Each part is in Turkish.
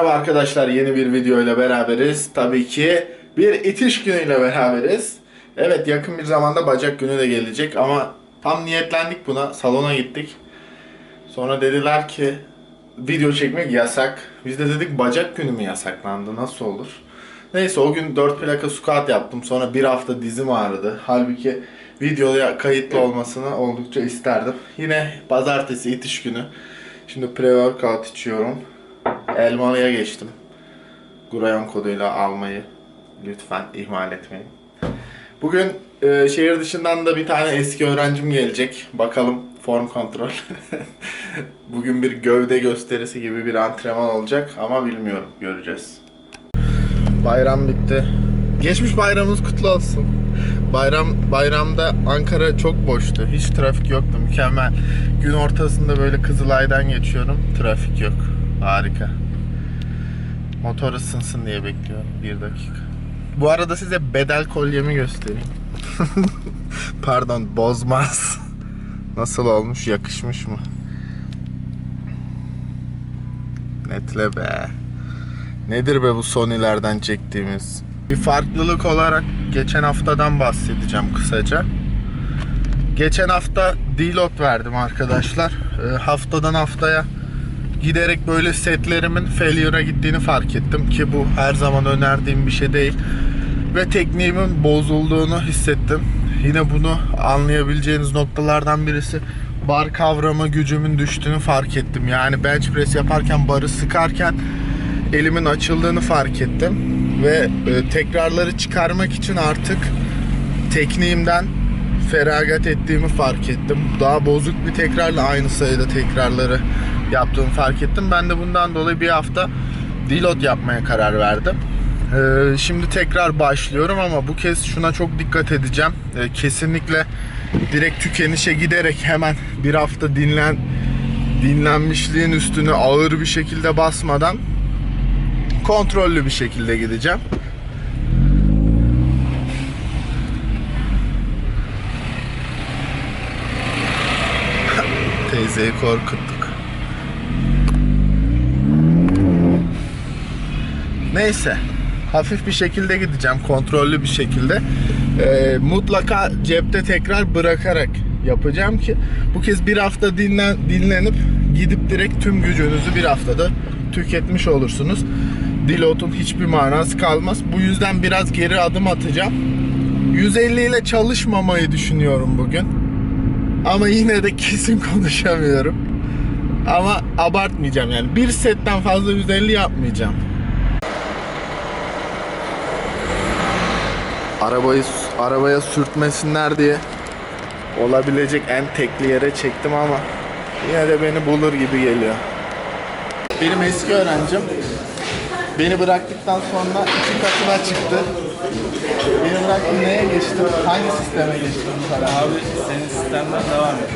Merhaba arkadaşlar yeni bir video ile beraberiz. Tabii ki bir itiş günüyle beraberiz. Evet yakın bir zamanda bacak günü de gelecek ama tam niyetlendik buna. Salona gittik. Sonra dediler ki video çekmek yasak. Biz de dedik bacak günü mü yasaklandı nasıl olur? Neyse o gün 4 plaka squat yaptım. Sonra bir hafta dizim ağrıdı. Halbuki videoya kayıtlı olmasını oldukça isterdim. Yine pazartesi itiş günü. Şimdi pre-workout içiyorum. Elmalı'ya geçtim. Gurayon koduyla almayı lütfen ihmal etmeyin. Bugün e, şehir dışından da bir tane eski öğrencim gelecek. Bakalım form kontrol. Bugün bir gövde gösterisi gibi bir antrenman olacak ama bilmiyorum göreceğiz. Bayram bitti. Geçmiş bayramımız kutlu olsun. Bayram bayramda Ankara çok boştu. Hiç trafik yoktu. Mükemmel. Gün ortasında böyle Kızılay'dan geçiyorum. Trafik yok. Harika. Motor ısınsın diye bekliyorum. Bir dakika. Bu arada size bedel kolyemi göstereyim. Pardon bozmaz. Nasıl olmuş? Yakışmış mı? Netle be. Nedir be bu Sony'lerden çektiğimiz? Bir farklılık olarak geçen haftadan bahsedeceğim kısaca. Geçen hafta deload verdim arkadaşlar. Ee, haftadan haftaya giderek böyle setlerimin failure'a gittiğini fark ettim ki bu her zaman önerdiğim bir şey değil. Ve tekniğimin bozulduğunu hissettim. Yine bunu anlayabileceğiniz noktalardan birisi bar kavrama gücümün düştüğünü fark ettim. Yani bench press yaparken barı sıkarken elimin açıldığını fark ettim. Ve e, tekrarları çıkarmak için artık tekniğimden feragat ettiğimi fark ettim. Daha bozuk bir tekrarla aynı sayıda tekrarları yaptığımı fark ettim. Ben de bundan dolayı bir hafta deload yapmaya karar verdim. Ee, şimdi tekrar başlıyorum ama bu kez şuna çok dikkat edeceğim. Ee, kesinlikle direkt tükenişe giderek hemen bir hafta dinlen dinlenmişliğin üstüne ağır bir şekilde basmadan kontrollü bir şekilde gideceğim. Teyzeyi korkuttuk. Neyse. Hafif bir şekilde gideceğim. Kontrollü bir şekilde. Ee, mutlaka cepte tekrar bırakarak yapacağım ki bu kez bir hafta dinlen, dinlenip gidip direkt tüm gücünüzü bir haftada tüketmiş olursunuz. Deload'un hiçbir manası kalmaz. Bu yüzden biraz geri adım atacağım. 150 ile çalışmamayı düşünüyorum bugün. Ama yine de kesin konuşamıyorum. Ama abartmayacağım yani. Bir setten fazla 150 yapmayacağım. Arabayı arabaya sürtmesinler diye olabilecek en tekli yere çektim ama yine de beni bulur gibi geliyor. Benim eski öğrencim beni bıraktıktan sonra iki katına çıktı. Beni bıraktı neye geçtim? Hangi sisteme geçtim kadar? Abi senin sistemden devam et.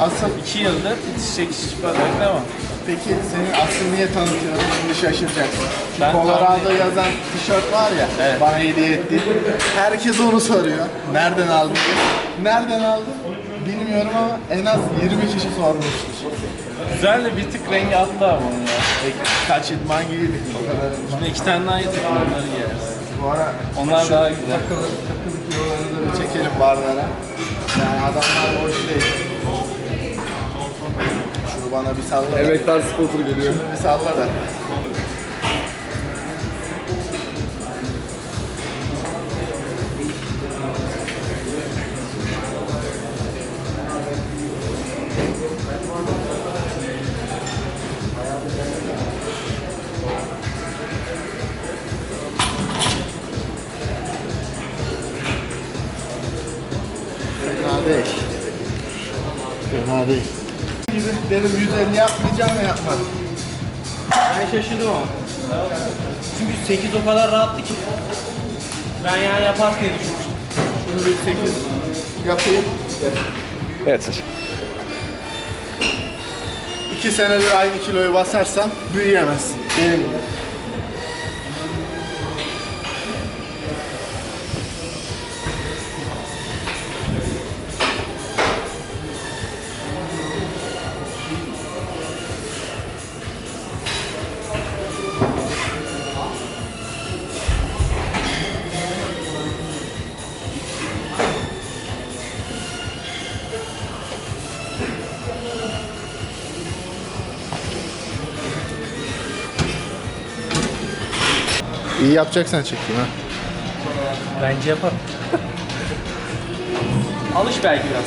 Asıl 2 yıldır itiş çekiş çıplarak devam. Peki senin aslını niye tanıtıyorum? Şimdi şaşıracaksın. Şu Ben Colorado tahmin- yazan tişört var ya, Evet. bana hediye etti. Herkes onu soruyor. Nereden aldın? diye. Nereden aldın? Bilmiyorum ama en az 20 kişi sormuştur. Güzel de bir tık rengi attı abi onu ya. Kaç idman giydik o kadar. idman. Şimdi iki tane daha getirdim onları giyeriz. Bu ara Onlar şu daha güzel. Takılı, takılı kiloları da bir çekelim barlara. Yani adamlar boş değil. Şunu bana bir salla. da. Emektar spotter geliyor. Şunu bir salla da. Fena değil. Fena değil. Gibi dedim 150 yapmayacağım ya yapmadım. Ben şaşırdım ama. Çünkü 8 o kadar rahattı ki. Ben yani yapar diye düşünmüştüm. Şunu bir 8 yapayım. Evet. İki senedir aynı kiloyu basarsam büyüyemezsin. Benim gibi. Yapacaksan çekeyim ha. Bence yaparım. Alış belki biraz.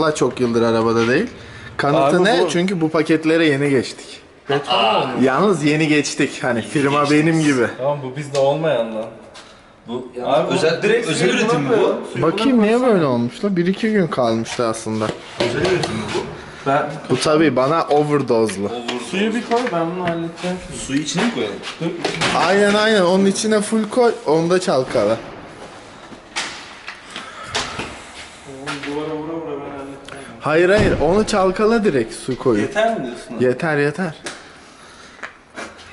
Vallahi çok yıldır arabada değil. Kanıtı Abi ne? bu- Çünkü bu paketlere yeni geçtik. Yalnız yeni geçtik. Hani firma benim gibi. Tamam bu bizde olmayan lan. Bu abi özel- direkt özel suyu üretim buna bu. koyalım. Bakayım niye böyle olmuş la? 1-2 gün kalmıştı aslında. Özel üretim mi bu? Ben Bu tabii bana overdose'lu. suyu bir koy ben bunu halledeceğim. Suyu içine mi koyalım? Aynen aynen. Onun içine full koy. Onu da çalkala. Duvara vura vura ben halledeceğim. Hayır hayır. Onu çalkala direkt su koyup. Yeter mi diyorsun? abi? Yeter yeter.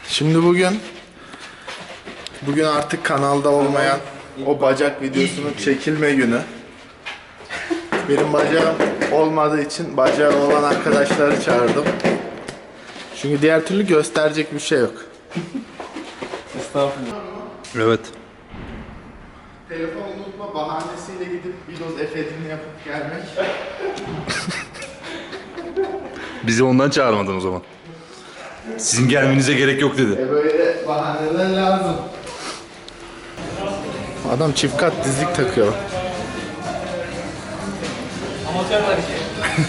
Şimdi bugün bugün artık kanalda olmayan o bacak videosunun çekilme günü. Benim bacağım olmadığı için bacağı olan arkadaşları çağırdım. Çünkü diğer türlü gösterecek bir şey yok. Estağfurullah. Evet. Telefon unutma bahanesiyle gidip bir doz efedini yapıp gelmek. Bizi ondan çağırmadın o zaman. Sizin gelmenize gerek yok dedi. E böyle bahaneler lazım. Adam çift kat dizlik takıyor.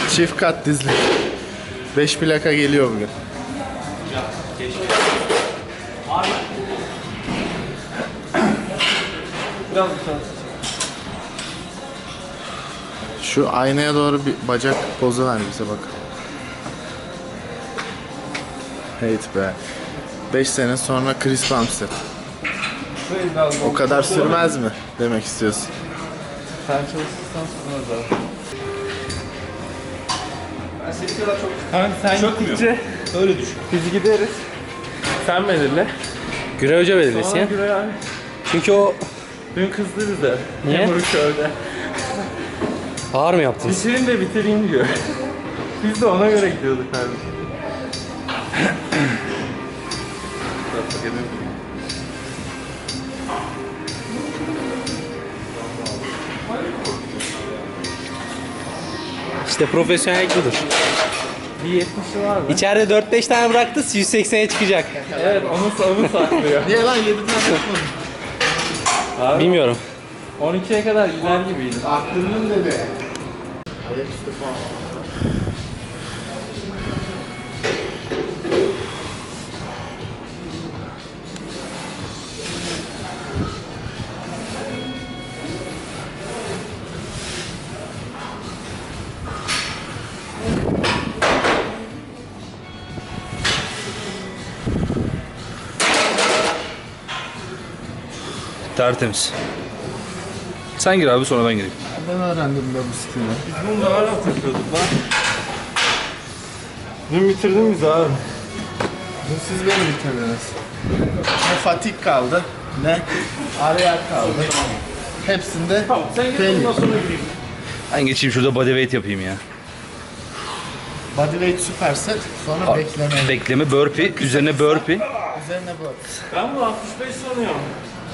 Çift kat dizlik. 5 plaka geliyor bugün. Şu aynaya doğru bir bacak pozu ver bize bak. Hate be. 5 sene sonra Chris Bumstead. O kadar sürmez mi? Demek istiyorsun. Sen çalışırsan sürmez abi. Ben seçiyorlar çok. Hani sen gittikçe Öyle düşün. biz gideriz. Sen belirle. Güray Hoca belirlesin ya. göre abi. Çünkü o Dün kızdı bize. Niye? Memuru köyde. ağır mı yaptınız? Bitirin de bitireyim diyor. Biz de ona göre gidiyorduk kardeşim. İşte profesyonellik budur. Bir 70'i var mı? İçeride 4-5 tane bıraktı 180'e çıkacak. Evet onu, onu saklıyor. Niye lan 7 tane yapmadın? Bilmiyorum. 12'ye kadar gider gibiydi. Arttırdım dedi. Ayaküstü falan. Tertemiz. Sen gir abi sonra ben gireyim. Ben öğrendim de bu stili. Biz bunu daha rahat takıyorduk lan. Dün bitirdin bizi abi. Dün siz beni bitirdiniz. Ne fatik kaldı, ne arayak kaldı. Hepsinde Tamam sen git ondan sonra gireyim. Ben geçeyim şurada body weight yapayım ya. bodyweight superset, sonra bekleme. Bekleme burpee, üzerine burpee. Üzerine bu. Ben bu 65 sanıyorum.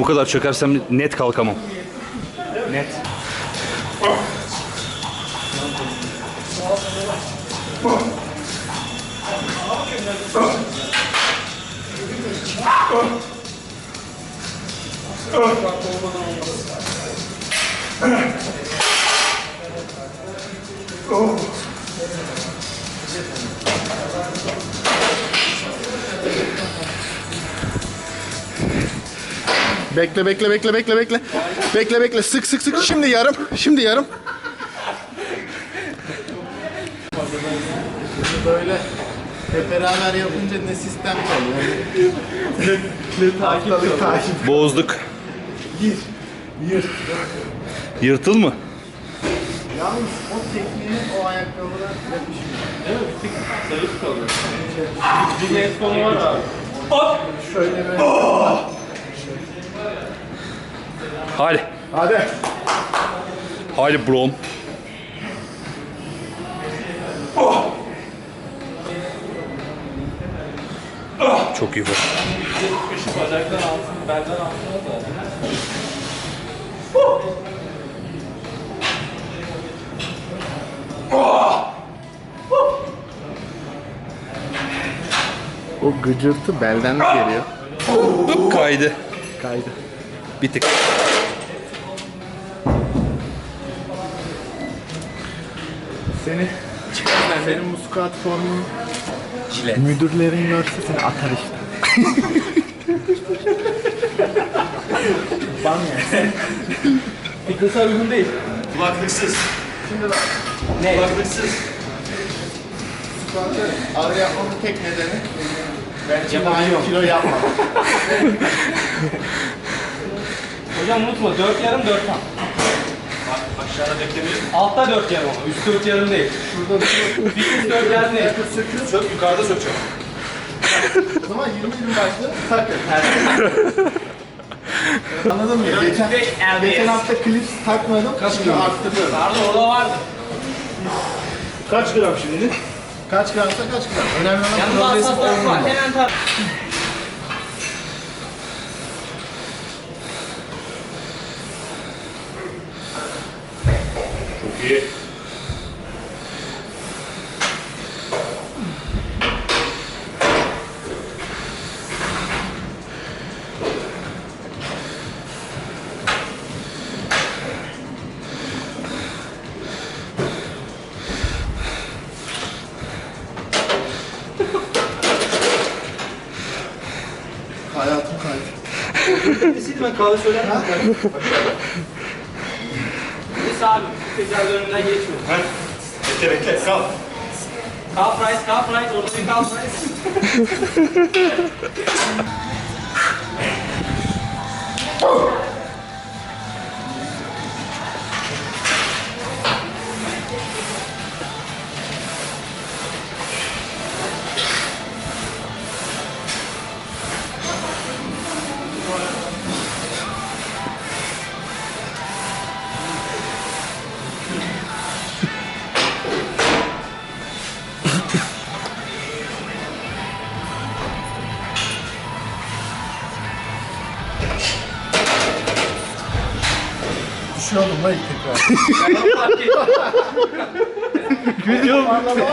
bu kadar çökersem net kalkamam. Net. Bekle bekle bekle bekle bekle. Bekle bekle sık sık sık. Şimdi yarım. Şimdi yarım. Böyle hep beraber yapınca ne sistem kalıyor. ne, ne takip takip. Bozduk. Gir. Yır. Yırtıl mı? Yalnız o tekniğe o ayakkabılar yakışmıyor. Zayıf kalıyor. Bir konu var abi. Şöyle böyle. Hadi. Hadi. Hadi brom. Çok iyi bu. Bacaktan altın, belden altına da. O gıcırtı belden geliyor? Kaydı. Kaydı. Bir tık. Seni senin bu squat formunu müdürlerin görse seni atar işte. Fitness'a uygun değil. Kulaklıksız. Ne? Kulaklıksız. Squat'ı ağır yapmamın tek nedeni ben şimdi Yapabiliyorum. aynı kilo yapmam. Hocam unutma 4 yarım 4 tam. Aşağıda beklemeyin. Altta 4 yarım ama üst 4 yarım değil. Şurada bir Fitness 4 yarım değil. Sök yukarıda sökeceğim. o zaman 20 20 başlı takın. Anladın mı? Geçen, geçen hafta klips takmadım. Şimdi arttırıyorum. Pardon orada vardı. Kaç gram şimdi? Kaç gramsa kaç gram. Önemli olan Yanında hassaslar var. Hemen. Çok iyi. Hayatım kaydı. Birisiydi ben kahve söyler miyim? Birisi abi. Tekrar önünden geçmiyor. Bekle bekle kal. Calf price, calf price. Orada bir calf price.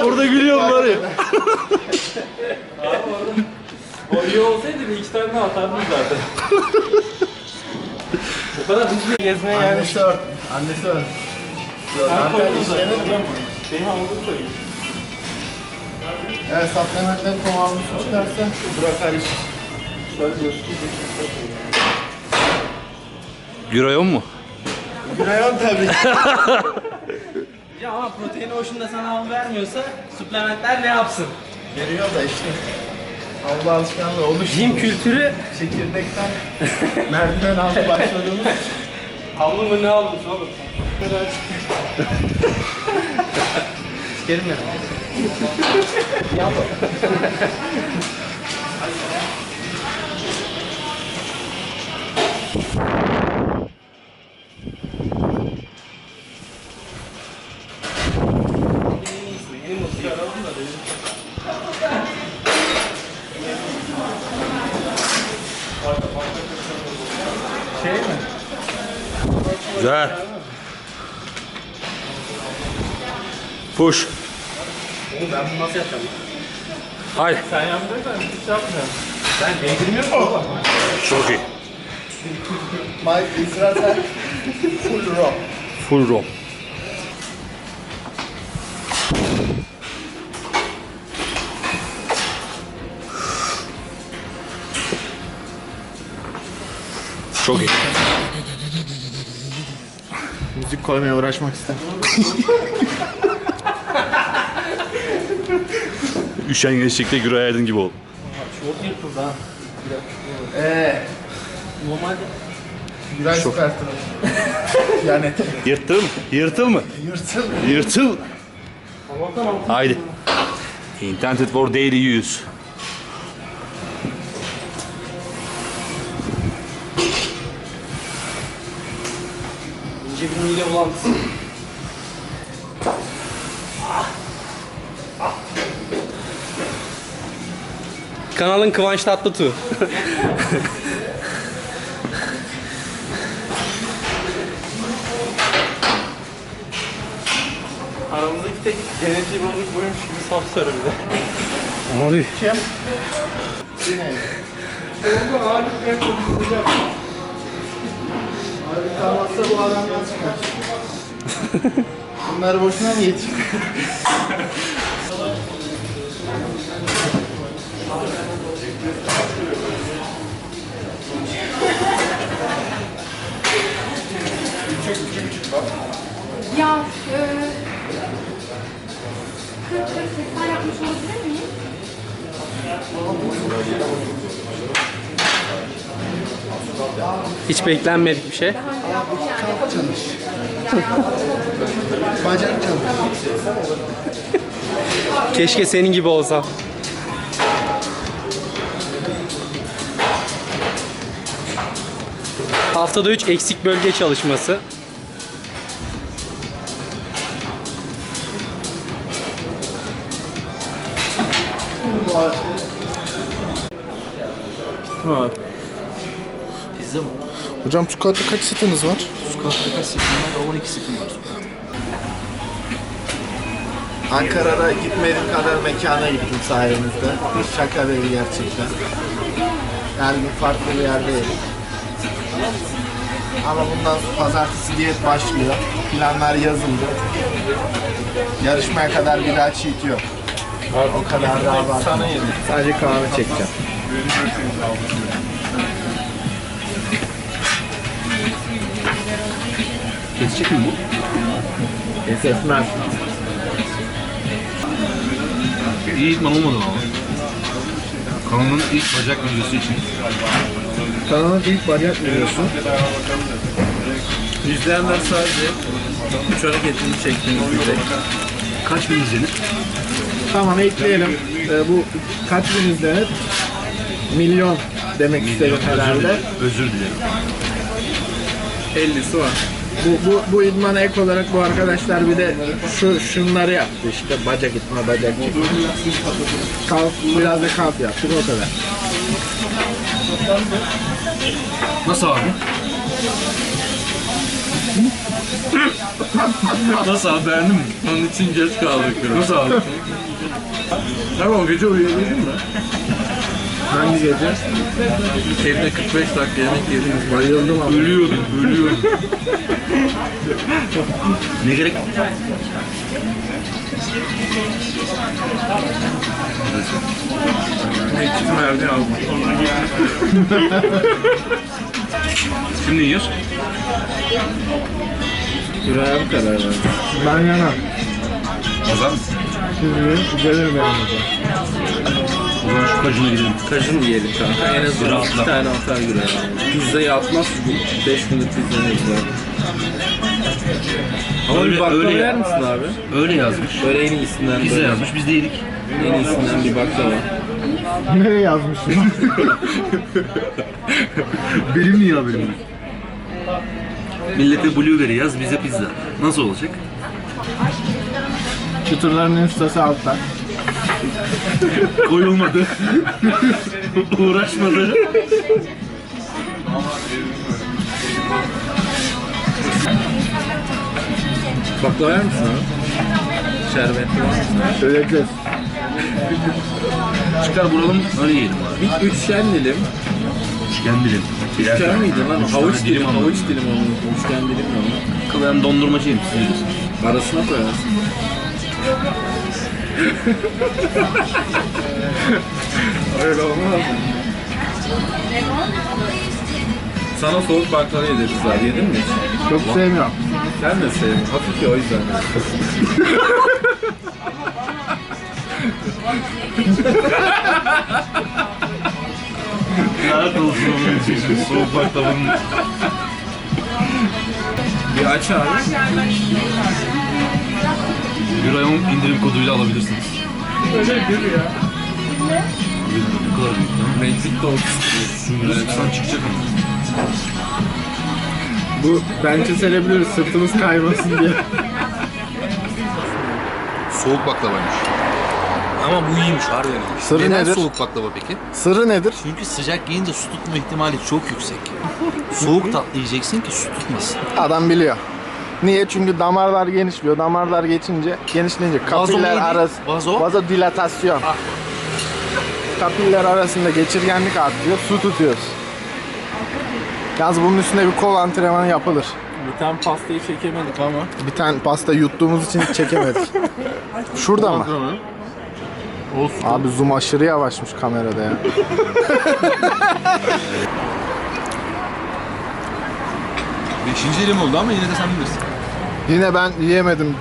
Orada gülüyorum var ya. O iyi olsaydı bir iki tane daha atardım zaten. o kadar hızlı gezmeye gelmiş. Annesi ört. Annesi ört. Ben koydum zaten. Şeyi havlu koyayım. Evet supplementleri tamamını çıkarsa bırakar iş. Gürayon mu? Günayon tabii. Ya ama protein hoşunda sana av vermiyorsa suplementler ne yapsın? Geliyor da işte. Allah alışkanlığı oluştu. Jim kültürü Çekirdekten merdiven altı başladığımız havlu mu ne almış oğlum? Sikerim ya. Güzel. Push. Oğlum ben bunu nasıl yapacağım? Haydi. Sen yapmıyorsan hiç yapmıyorum. Ben değdirmiyorum oğlum. Çok iyi. Mike İsrail full rock. Full rom. Çok iyi. Müzik koymaya uğraşmak istemem. Üşengeçlikte Güray Aydın gibi ol. Çok yırtıldı ha. Eee. Normalde Güzel süper Yani Yırttın mı? Yırtıl mı? yırtıl. Yırtıl. Haydi. Intended for daily use. Mide bulantısı. Kanalın Kıvanç Tatlıtuğ. Aramızdaki tek genetiği bozuk buymuş gibi saf sarı bir de. Abi. Abi kalmazsa bu nasıl çıkar? Bunları boşuna mı? Ya e, 40 40 80 yapmış olabilir miyim? Hiç beklenmedik bir şey. Bacak çalıyor. Keşke senin gibi olsam. Haftada 3 eksik bölge çalışması. Hocam squat'ta kaç setiniz var? Ankara'da gitmediğim kadar mekana gittim sayenizde. Hiç şaka değil gerçekten. Her gün farklı bir yerdeyim. Ama bundan pazartesi diyet başlıyor. Planlar yazıldı. Yarışmaya kadar bir daha cheat yok. O kadar daha var. Sadece kahve çekeceğim. Kesecek mi bu? Kesmez. İyi idman olmadı ama. Kanalın ilk bacak videosu için. Kanalın ilk bacak videosu. İzleyenler sadece 3 hareketini çektiğimiz bir tek. Kaç bin izlenir? Tamam ekleyelim. Ee, bu kaç bin izlenir? Milyon demek istedim herhalde. Özür dilerim. 50'si var. Bu, bu, bu idmana ek olarak bu arkadaşlar bir de şu şunları yaptı işte bacak itme bacak çekme. Kalk, biraz da kalk yaptık o kadar. Nasıl abi? Nasıl abi beğendin mi? Onun için geç kaldık biraz. Nasıl abi? Tamam gece uyuyabildin mi? Hangi gece? Evde 45 dakika yemek yediniz. Bayıldım ama. Ölüyordum, ölüyordum. Ne gerek? Şimdi yiyoruz. Şuraya bu kadar var. Ben yana. Azam. Siz gelir mi yanınıza? O zaman şu kajuna gidelim. Kajun yiyelim kanka. En azından iki tane atar güre. Pizzayı atmaz. 5 günlük pizza ne güzel. Ama Öyle- bir baklava öyle yer ya. misin abi? Öyle yazmış. Böyle en iyisinden Pizza böyle. yazmış biz de yedik. En iyisinden bir baklava. Nereye yazmışsın? Benim niye haberim yok? Millete blueberry yaz bize pizza. Nasıl olacak? Çıtırların instası altta. Koyulmadı. Uğraşmadı. Baklava yer misin abi? Şerbetli var mısın? Söyleyeceğiz. Çıkar vuralım öyle yiyelim abi. Bir üçgen dilim. Üçgen dilim. Birer Üçgen tane. miydi lan? Üç Havuç dilim, ama. havuç dilim onun. Üçgen dilim mi onun? Kıl ben dondurmacıyım siz bilirsiniz. Arasına koyarsın. Öyle olmaz. Sana soğuk baklava yediririz abi. Yedin mi hiç? Çok sevmiyorum. Sen de sevmiyorsun. Hafif ya o yüzden. Lanet olsun onun için. Soğuk baklavanın. Bir aç abi. Euro'nun indirim koduyla alabilirsiniz. Öyle bir ya. Bu kadar büyük lan. Magic sıksan çıkacak ama. Bu bence serebiliriz sırtımız kaymasın diye. Soğuk baklavaymış. Ama bu iyiymiş harbiden. Sırrı Neden nedir? soğuk baklava peki? Sırrı nedir? Çünkü sıcak yiyince su tutma ihtimali çok yüksek. Soğuk tatlı yiyeceksin ki su tutmasın. Adam biliyor. Niye? Çünkü damarlar genişliyor. Damarlar geçince, genişleyince kapiller arası Vazo? vazodilatasyon. Kapiller arasında geçirgenlik artıyor. Su tutuyoruz. Yalnız bunun üstüne bir kol antrenmanı yapılır. Bir tane pastayı çekemedik ama. Bir tane pasta yuttuğumuz için çekemedik. Şurada mı? Olsun. Abi zoom aşırı yavaşmış kamerada ya. Beşinci elim oldu ama yine de sen bilirsin. Yine ben yiyemedim.